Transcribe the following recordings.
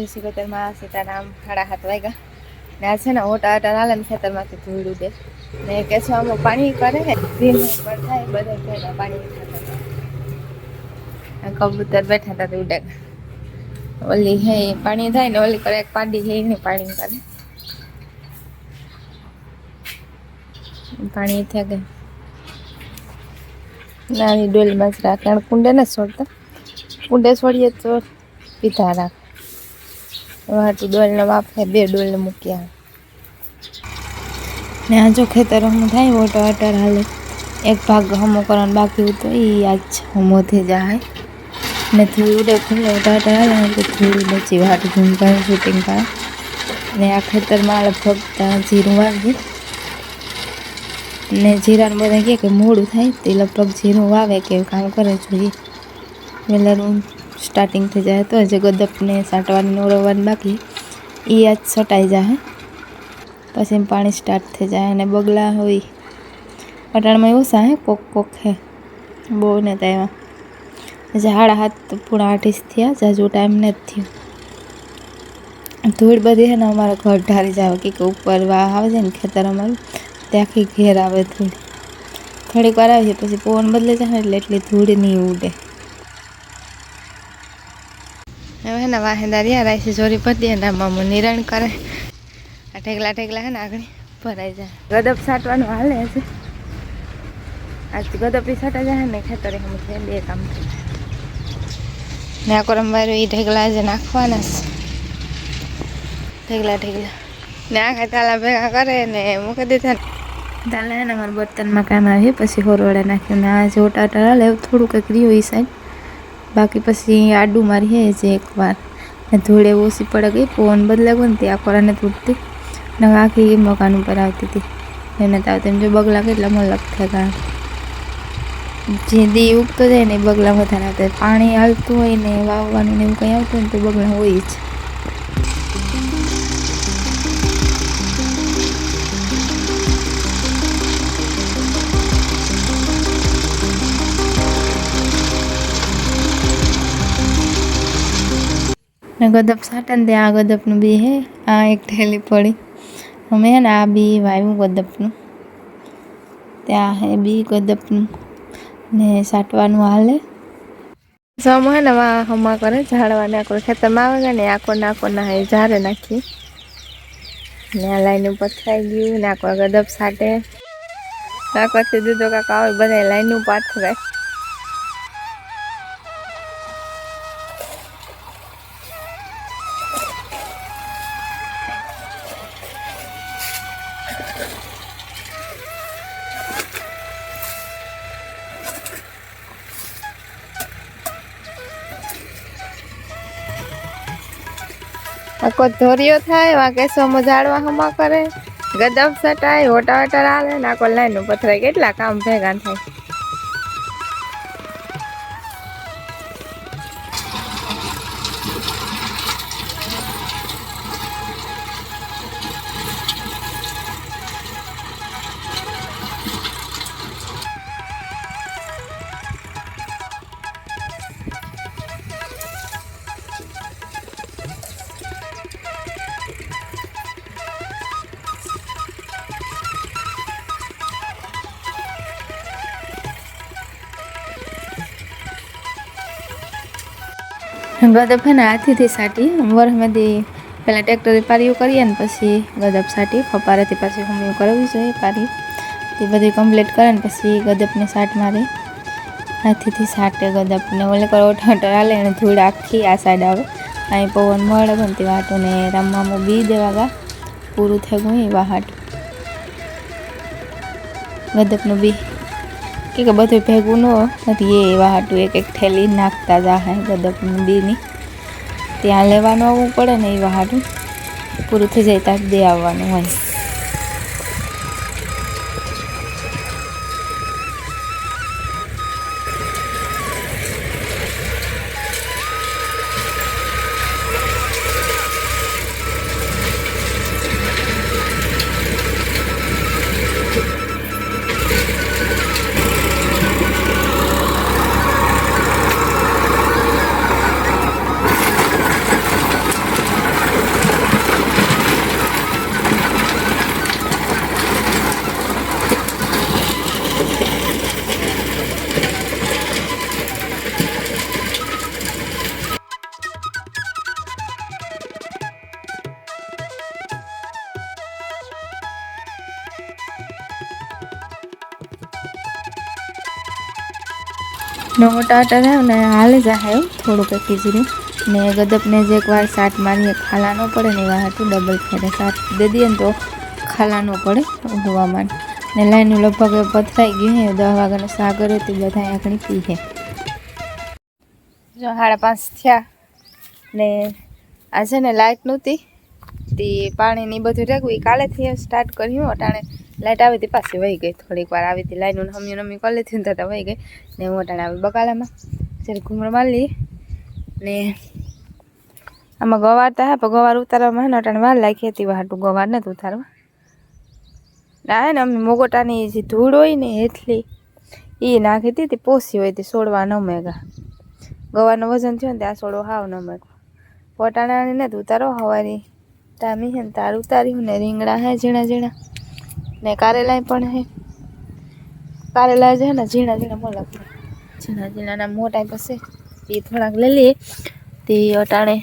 જય શ્રી કતરમાં સીતારામ સાડા હાથ વાગ્યા. ને આ છે ને ઓટા આટા નાલે ને ખેતરમાંથી ધોઈડું દે ને કેસવામાં પાણી કરે દિન પર થાય, બધા ઘરના પાણી કબૂતર બેઠા હતા ઉડે ઓલી હે પાણી થાય ને, ઓલી કરે પાડી એને પાણી કરે. પાણી થયા ગઈ નાની ડોલમાં જ રાખે. કુંડે ને છોડતા. કુંડે છોડીએ તો પીધા રાખ. વાટું ડોલને વાપરે, બે ડોલને મૂક્યા ને આ જો ખેતર ખેતરોમાં થાય વોટર વોટર હાલે. એક ભાગ હમો કરવાનો બાકી હતો, એ આજ હમો થઈ જાય. ને થોડું ઉડે વોટર વોટર હાલે તો થોડું બચી, વાટ ઝૂમતા શૂટિંગ કરે. ને આ ખેતરમાં લગભગ ત્યાં જીરું વાવી ને જીરાને બધા કહે કે મોડું થાય, તે લગભગ જીરું વાવે, કે કામ કરે, જોઈએ. વહેલાનું સ્ટાર્ટિંગ થઈ જાય તો હજી ગદપને સાંટવાની ઓળવવાની બાકી. એ આજ સટાઈ જાય પછી એમ પાણી સ્ટાર્ટ થઈ જાય અને બગલા હોય. અટાણમાં એવું હે કોક કોક હે. બહુ ને ત્યાં હજી હાડા હાથ પૂરા આઠીસ થયા જાજુ ટાઈમ નથી થયો. ધૂળ બધી હે ને અમારા ઘર ઢારી જાવ કે ઉપર વાહ આવે છે ને ખેતર અમારું ત્યાંથી ઘેર આવે ધૂળ. થોડીક વાર આવી પછી પવન બદલે જાય એટલે એટલી ધૂળ નહીં ઉડે હવે હે ને વાહેદાર યાર આઈસી ચોરી પતી અને મામો નિરણ કરે. આ ઠેકલા ઠેકલા હે ને આગળ ભરાઈ જાય. ગદપ સાટવાનું હાલે છે. આજ ગદપી સાટા જાય ને ખેતરે છે બે કામ થઈ ને આ કોરમ વાયરો એ ઢેકલા જે નાખવાના છે. ઢેકલા ઢેકલા. ને આખા તાલા ભેગા કરે ને મૂકી દીધા તાલા હે ને અમારા બર્તનમાં કામ આવે પછી હોરવાડા નાખ્યું ને આ જે ઓટા ઓટા હાલે એવું થોડું કંઈક રહ્યું એ સાઈડ. બાકી પછી આડું મારી હે છે એકવાર ધૂળ ઓછી પડે ગઈ પવન બદલે ગયો ને તે આ કોરાને તૂટતી ને આખી આખી મકાન ઉપર આવતી હતી. એને તો આવતી એમ જો બગલા કેટલા મલક થયા જે દી ઉગતો જાય ને એ બગલા વધારે આવતા પાણી આવતું હોય ને વાવવાનું ને એવું કંઈ આવતું હોય ને તો બગલા હોય જ. ને ગદપ સાટે ને ત્યાં આ ગદપનું બી હે, આ એક ઠેલી પડી. અમે હે ને આ બી વાવ્યું ગદપનું. ત્યાં હે બી ગદપનું. ને સાટવાનું હાલે. સમ હે ને વા હમા કરે, ઝાડવાને આખો ખેતરમાં આવે ને, આખો નાખો ના હે ઝાડે નાખી. ને આ લાઈન થઈ ગયું ને આખો ગદપ સાટે. નાખવાથી દીધો કાકા આવે બધા લાઈન ઉપર પાથરે આખો ધોરિયો થાય વાંકે સોમો ઝાડવા હમા કરે. ગદબ સટાય, હોટા હોટા હાલે ને આખો લાઈન પથરાય કેટલા કામ ભેગા થાય. ગદપ છે ને હાથીથી સાટી વરસમાંથી પહેલાં ટ્રેક્ટરે પારીઓ કરીએ ને પછી ગદબ સાટી, ફપારેથી પાછી હુમિયું કરવી જોઈએ પારી. એ બધી કમ્પ્લીટ કરે ને પછી ગદપને સાટ મારે. હાથીથી સાટે ગદપને ઓલે કરો ઠંટર હાલે ને ધૂળ આખી આ સાઈડ આવે. અહીં પવન મળે પણ તે વાટોને રમવામાં બી દેવા ગા. પૂરું થઈ ગયું એ વાહાટ. ગદપનું બી કે બધું ભેગું ન નથી. એ એવા હાટું એક એક થેલી નાખતા જાહે ગદપનું મંદિરની ત્યાં લેવાનું આવવું પડે ને એવા હાટું. પૂરું થઈ જાય ત્યાં દે આવવાનું હોય. મોટા અટા થાય ને હાલે જાય એવું થોડુંક ખીચડ્યું ને ગદપને જે એકવાર સાટ મારીએ, ખાલા ન પડે ને એવા હતું ડબલ ફેરે. સાટ દે દઈએ ને તો ખાલા ન પડે ઊંઘવામાં ને લાઈનનું લગભગ પથરાઈ ગયું હે દસ વાગ્યાનો સાગર હતી બધા આંકણી પી હે. જો સાડા પાંચ થયા. ને આ છે ને લાઇટ નહોતી. તે પાણીની બધું રેગવું એ કાલેથી સ્ટાર્ટ કર્યું અટાણે લાઇટ આવી હતી, પાછી વહી ગઈ. થોડીક વાર આવી હતી લાઈન હમી નમી કરી લીધી ને તો વહી ગઈ. ને હું અટાણે આવી બકાલામાં. જ્યારે ઘૂમર મારી ને આમાં ગવાર હા, પણ ગવાર ઉતારવામાં ને અટાણે વાર લાગી હતી વાટું ગવાર નથી ઉતારવા. ના હે ને અમે મોગોટાની જે ધૂળ હોય ને એટલી એ નાખી હતી, તે પોસી હોય તે સોડવા ન મેગા. ગવારનું વજન થયું ને ત્યાં સોડો હાવ ન મેગો. પોટાણાની નથી ઉતારો હવારી ટામી હે ને તાર ઉતાર્યું ને રીંગણા હે ઝીણા ઝીણા. ને કારેલા પણ હે. કારેલા છે ને ઝીણા ઝીણા મોલા ઝીણા ઝીણાના મોટા પછી એ થોડાક લઈ લઈએ તે અટાણે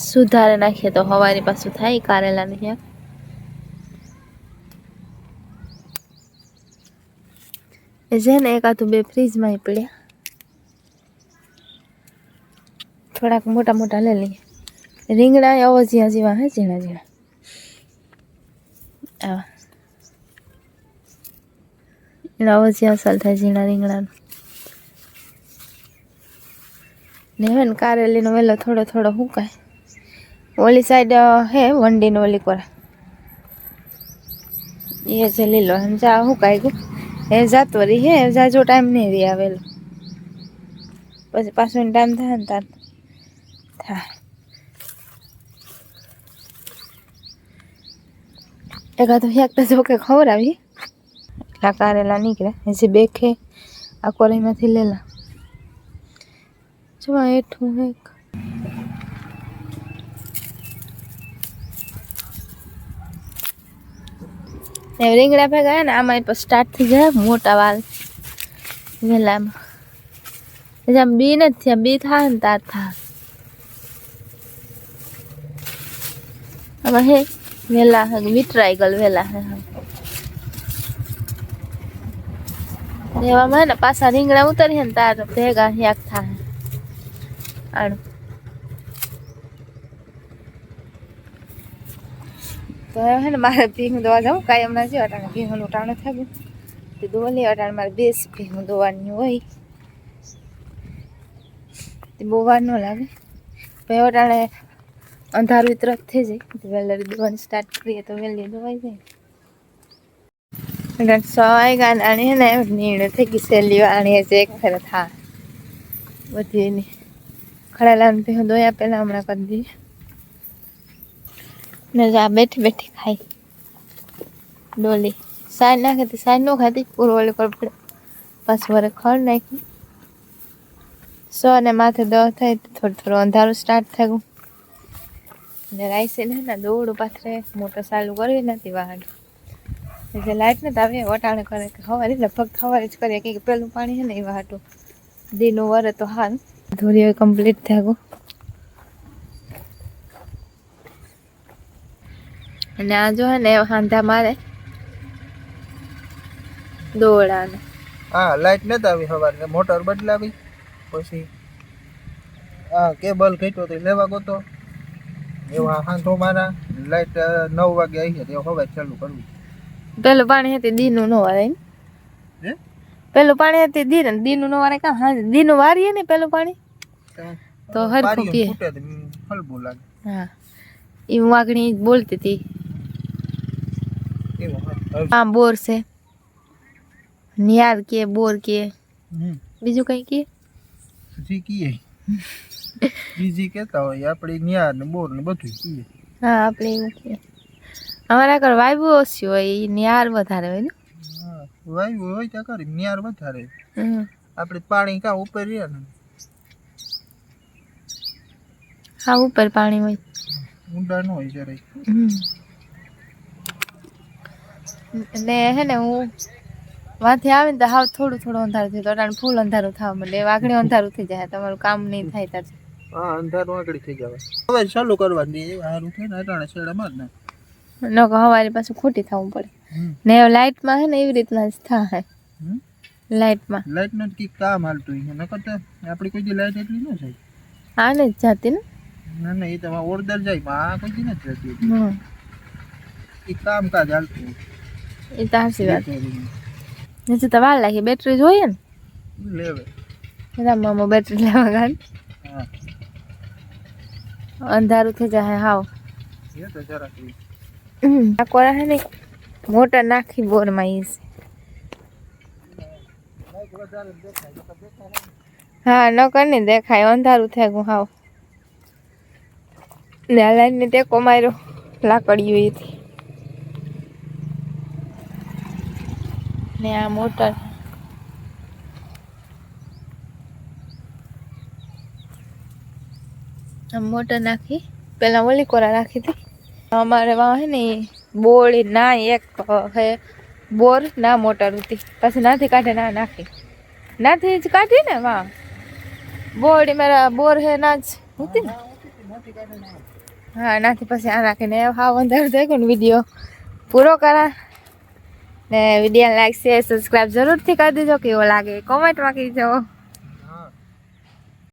સુધારે નાખીએ તો હવારી પાછું થાય કારેલાની એ છે ને એકાદું બે ફ્રીજમાં પડ્યા. થોડાક મોટા મોટા લઈ લઈએ રીંગણા અવજિયા જેવા હે ઝીણા ઝીણા. આવા અસલ થાય ઝીણા રીંગણાનું. ને હવે ને કારેલીનો વેલો થોડો થોડો હુકાય ઓલી સાઈડ હે વંડીનો ઓલી કોરા. એ જે લીલો જા હુકાઈ ગયું એ જાતો રહી, હે જાજો ટાઈમ નહીં રહી આવેલો પછી પાછો ટાઈમ થાય ને તાર. થાય એકાદો એક તો જો કે ખવડાવી એટલા કારેલા નીકળ્યા હજી બેખે આ કોરીમાંથી લેલા. જો એઠું એક. રીંગણા ભેગા ને, આમાં પછી સ્ટાર્ટ થઈ જાય મોટા વાલ. પછી આમ બી નથી થયા, બી થાય ને તાર થાય. આમાં હે વેલા હે વિતરાઈ ગલ વેલા હે એવામાં ને પાછા રીંગણા ઉતરીએ ને તાર ભેગા યાક થાય. આણું તો હે ને મારે ભીંગ દોવા જાઉં કાયમ ના છે અટાણે ભીંગનું ટાણું થાય તે દોલી અટાણે મારે બેસ ભીંગ દોવાની હોય. તે બહુ વાર ન લાગે. પછી અટાણે અંધારું તરફ થઈ જાય. વહેલી દોવાની સ્ટાર્ટ કરીએ તો વહેલી દોવાઈ જાય. સવાય આણી હે ને, નીણ થઈ ગઈ સહેલી વાણી છે એક ફેર થા. બધી એની ખડેલા ભીંગ દોયા પહેલાં હમણાં કરી દઈએ. ને જા બેઠી બેઠી ખાઈ. ડોલી. સાઈ ના ખાતી સાઈ ન ખાતી પૂરો ઓલી પર પડે પાછું વરે ખડ નાખી સો અને માથે દહ થાય તો થોડું થોડું અંધારું સ્ટાર્ટ થયું ને રાઈસીને ને દોડું પાથરે મોટર ચાલુ કરવી નથી વાહન. એટલે લાઈટ ને આવે વટાણે કરે કે હવારી લગભગ હવારી જ કરીએ કે પેલું પાણી છે ને એ વાટું દીનું વરે તો હાલ. ધોરી કમ્પ્લીટ થયા અને આ જો ને હાંધા મારે. દોડાને હા, લાઈટ નતા આવી સવારે મોટર બદલાવી. પછી હા કેબલ ઘટ્યો તો લેવા ગયો એવા હાંધો મારા લાઈટ નવ વાગે આવી હતી હવે ચાલુ કરવી. પેલું પાણી હતી દીનું નો વારે પેલું પાણી હતી દીન દીનું નો વારે કા? હા દીનું વારીએ ને પેલું પાણી? તો હરખું પીએ. લાગે. હા. એ વાઘણી બોલતી હતી. હા. બોર છે. નિયાર કે બોર કે. બીજું કઈ કે? જી કીએ? બીજી કહેતા હોય આપણે ન્યાર ને બોર ને બધું પીએ હા આપણે એવું કે અમારા આગળ વાયુ ઓછી હોય ન્યાર વધારે હોય ને? હા વાયુ હોય ત્યાં કરી ન્યાર વધારે આપણે પાણી કા ઉપર રહે ને? હા ઉપર પાણી હોય. ઊંડા ન હોય જરાય. ને હે ને હું વાંથી આવીને તો હાવ થોડું થોડું અંધારું થયું તો ફૂલ અંધારું થવા માંડે વાઘણી અંધારું થઈ જાય તમારું કામ નહીં થાય ત્યાં હા અંધારું આગળ થઈ જવાય હવે ચાલુ કરવાની સારું થાય ને અટાણે છેડા માર ને ન હવારે પાછું ખોટી થવું પડે. ને લાઇટમાં હે ને એવી રીતના જ થાય. હમ? લાઇટમાં. લાઇટનું કામ હાલતું હોય નકર તો આપણી કોઈ દી લાઇટ એટલી ન જાય. આને જ જાતી ને? ના ના એ તો ઓર્ડર જાય પણ કોઈ દી નથી જતી હમ. એ કામકાજ હાલતું હોય. એ તો વાત. નીચે તો વાર લાગી બેટરી જોઈએ ને? લેવે એના મામા બેટરી લેવા ગાડી હા. અંધારું થઈ જાય હાવ. કોરા હે ને મોટર નાખી બોરમાં ઈ છે. હા ન કરીને દેખાય અંધારું થઈ ગયું હાવ. ને આ લાઈનને ટેકો માર્યો લાકડીઓ એથી. ને આ મોટર મોટર નાખી. પેલા ઓલી કોરા રાખી હતી. અમારે વાં હે ને બોળી ના એક હે બોર ના મોટર હતી. પછી નાથી કાઢે ના નાખી. નાથી જ કાઢી ને વાં બોળી મારા બોર હે ના જ હતી ને. હા, નાથી પછી આ નાખીને હા અંધારું થઈ ને વીડિયો. પૂરો કરા. ને વીડિયો લાઈક શેર સબસ્ક્રાઈબ જરૂરથી કરી દેજો કેવો લાગે કોમેન્ટમાં કહેજો.